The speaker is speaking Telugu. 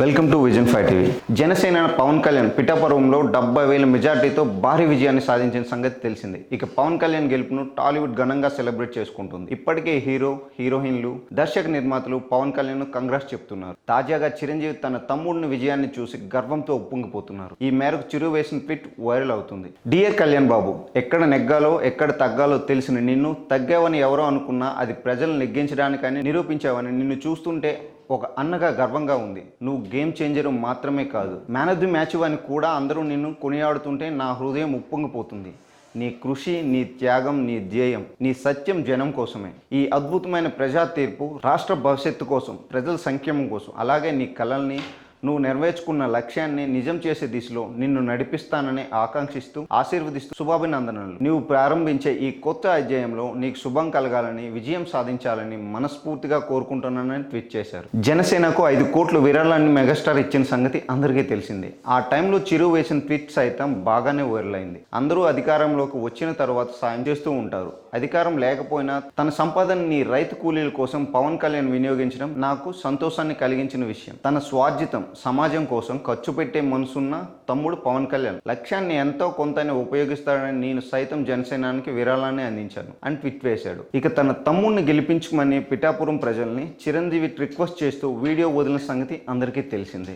Welcome to vision five TV. Janasena Pawan Kalyan పిఠాపురంలో డెబ్బై వేల మెజార్టీతో భారీ విజయాన్ని సాధించిన సంగతి తెలిసింది. ఇక పవన్ కళ్యాణ్ గెలుపును టాలీవుడ్ ఘనంగా సెలబ్రేట్ చేసుకుంటుంది. ఇప్పటికే హీరో హీరోయిన్లు దర్శక నిర్మాతలు పవన్ కళ్యాణ్ కంగ్రాస్ చెప్తున్నారు. తాజాగా చిరంజీవి తన తమ్ముడిని విజయాన్ని చూసి గర్వంతో ఉప్పొంగిపోతున్నారు. ఈ మేరకు చిరు వేసిన ట్వీట్ వైరల్ అవుతుంది. డియర్ కళ్యాణ్ బాబు ఎక్కడ నెగ్గాలో ఎక్కడ తగ్గాలో తెలిసిన నిన్ను తగ్గావని ఎవరో అనుకున్నా అది ప్రజలను నెగ్గించడానికని నిరూపించావని నిన్ను చూస్తుంటే ఒక అన్నగా గర్వంగా ఉంది. నువ్వు గేమ్ చేంజర్ మాత్రమే కాదు. మ్యాన్ ఆఫ్ ది మ్యాచ్ అని కూడా అందరూ నిన్ను కొనియాడుతుంటే నా హృదయం ఉప్పొంగిపోతుంది. నీ కృషి నీ త్యాగం నీ ధ్యేయం నీ సత్యం జనం కోసమే. ఈ అద్భుతమైన ప్రజా తీర్పు రాష్ట్ర భవిష్యత్తు కోసం ప్రజల సంక్షేమం కోసం అలాగే నీ కళల్ని నువ్వు నెరవేర్చుకున్న లక్ష్యాన్ని నిజం చేసే దిశలో నిన్ను నడిపిస్తానని ఆకాంక్షిస్తూ ఆశీర్వదిస్తూ శుభాభినందనలు. నీవు ప్రారంభించే ఈ కొత్త అధ్యాయంలో నీకు శుభం కలగాలని విజయం సాధించాలని మనస్ఫూర్తిగా కోరుకుంటున్నానని ట్వీట్ చేశారు. జనసేనకు ఐదు కోట్లు విరాళాన్ని మెగాస్టార్ ఇచ్చిన సంగతి అందరికీ తెలిసిందే. ఆ టైంలో చిరు వేసిన ట్వీట్ సైతం బాగానే వైరల్ అయింది. అందరూ అధికారంలోకి వచ్చిన తర్వాత సాయం చేస్తూ ఉంటారు. అధికారం లేకపోయినా తన సంపాదన నీ రైతు కూలీల కోసం పవన్ కళ్యాణ్ వినియోగించడం నాకు సంతోషాన్ని కలిగించిన విషయం. తన స్వార్జితం సమాజం కోసం ఖర్చు పెట్టే మనసున్న తమ్ముడు పవన్ కళ్యాణ్. లక్ష్యాన్ని ఎంతో కొంతని ఉపయోగిస్తాడని నేను సైతం జనసేనానికి విరాళాన్ని అందించాను అని ట్వీట్ వేశాడు. ఇక తన తమ్ముడిని గెలిపించుమని పిఠాపురం ప్రజల్ని చిరంజీవి రిక్వెస్ట్ చేస్తూ వీడియో వదిలిన సంగతి అందరికీ తెలిసిందే.